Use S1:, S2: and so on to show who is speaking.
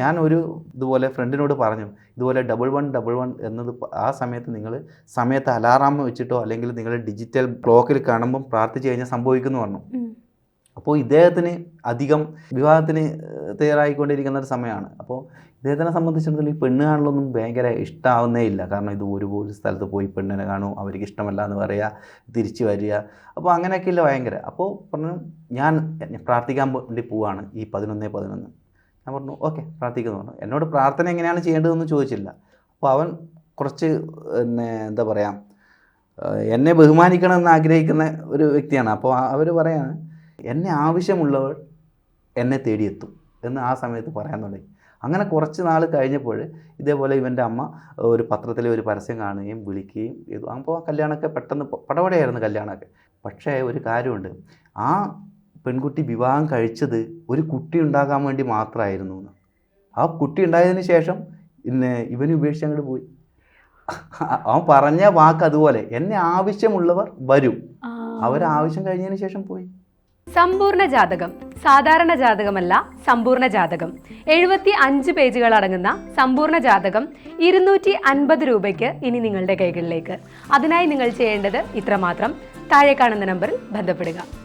S1: ഞാൻ ഒരു ഇതുപോലെ ഫ്രണ്ടിനോട് പറഞ്ഞു ഇതുപോലെ ഡബിൾ വൺ ഡബിൾ വൺ എന്നത് ആ സമയത്ത് നിങ്ങൾ സമയത്ത് അലാറാം വെച്ചിട്ടോ അല്ലെങ്കിൽ നിങ്ങൾ ഡിജിറ്റൽ ബ്ലോക്കിൽ കാണുമ്പം പ്രാർത്ഥിച്ചു കഴിഞ്ഞാൽ സംഭവിക്കുന്നു പറഞ്ഞു. അപ്പോൾ ഇദ്ദേഹത്തിന് അധികം വിവാഹത്തിന് തയ്യാറായിക്കൊണ്ടിരിക്കുന്ന ഒരു സമയമാണ്. അപ്പോൾ ഇദ്ദേഹത്തിനെ സംബന്ധിച്ചിടത്തോളം ഈ പെണ്ണ് കാണലൊന്നും ഭയങ്കര ഇഷ്ടമാവുന്നേ ഇല്ല. കാരണം ഇത് ഒരു ഒരു സ്ഥലത്ത് പോയി പെണ്ണിനെ കാണും അവർക്ക് ഇഷ്ടമല്ല എന്ന് പറയുക തിരിച്ചു വരിക. അപ്പോൾ അങ്ങനെയൊക്കെയില്ല ഭയങ്കര. അപ്പോൾ പറഞ്ഞു ഞാൻ പ്രാർത്ഥിക്കാൻ വേണ്ടി പോവാണ് ഈ പതിനൊന്നേ പതിനൊന്ന്. ഞാൻ പറഞ്ഞു ഓക്കെ പ്രാർത്ഥിക്കുന്നു പറഞ്ഞു. എന്നോട് പ്രാർത്ഥന എങ്ങനെയാണ് ചെയ്യേണ്ടതെന്ന് ചോദിച്ചില്ല. അപ്പോൾ അവൻ കുറച്ച് പിന്നെ എന്താ പറയുക എന്നെ ബഹുമാനിക്കണമെന്ന് ആഗ്രഹിക്കുന്ന ഒരു വ്യക്തിയാണ്. അപ്പോൾ അവർ പറയാണ് എന്നെ ആവശ്യമുള്ളവർ എന്നെ തേടിയെത്തും എന്ന് ആ സമയത്ത് പറയാൻ തുടങ്ങി. അങ്ങനെ കുറച്ച് നാൾ കഴിഞ്ഞപ്പോൾ ഇതേപോലെ ഇവന്റെ അമ്മ ഒരു പത്രത്തിലെ ഒരു പരസ്യം കാണുകയും വിളിക്കുകയും ചെയ്തു. അപ്പോൾ ആ കല്യാണമൊക്കെ പെട്ടെന്ന് പടപടയായിരുന്നു കല്യാണമൊക്കെ. പക്ഷേ ഒരു കാര്യമുണ്ട്. ആ പെൺകുട്ടി വിവാഹം കഴിച്ചത് ഒരു കുട്ടി ഉണ്ടാകാൻ വേണ്ടി മാത്രമായിരുന്നു എന്ന്. ആ കുട്ടി ഉണ്ടായതിന് ശേഷം പിന്നെ ഇവന് ഉപേക്ഷിച്ച് അങ്ങോട്ട് പോയി. അവൻ പറഞ്ഞ വാക്ക് അതുപോലെ എന്നെ ആവശ്യമുള്ളവർ വരും. അവരാവശ്യം കഴിഞ്ഞതിന് ശേഷം പോയി.
S2: സമ്പൂർണ ജാതകം സാധാരണ ജാതകമല്ല സമ്പൂർണ ജാതകം. എഴുപത്തി അഞ്ച് പേജുകൾ അടങ്ങുന്ന സമ്പൂർണ ജാതകം ഇരുന്നൂറ്റി അൻപത് രൂപയ്ക്ക് ഇനി നിങ്ങളുടെ കൈകളിലേക്ക്. അതിനായി നിങ്ങൾ ചെയ്യേണ്ടത് ഇത്രമാത്രം. താഴെ കാണുന്ന നമ്പറിൽ ബന്ധപ്പെടുക.